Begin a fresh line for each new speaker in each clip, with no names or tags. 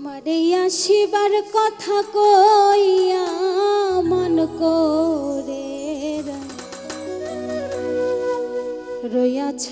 আমার আসিবার কথা কইয়া মন করে রইয়াছ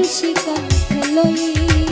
কলসি কাঠ লই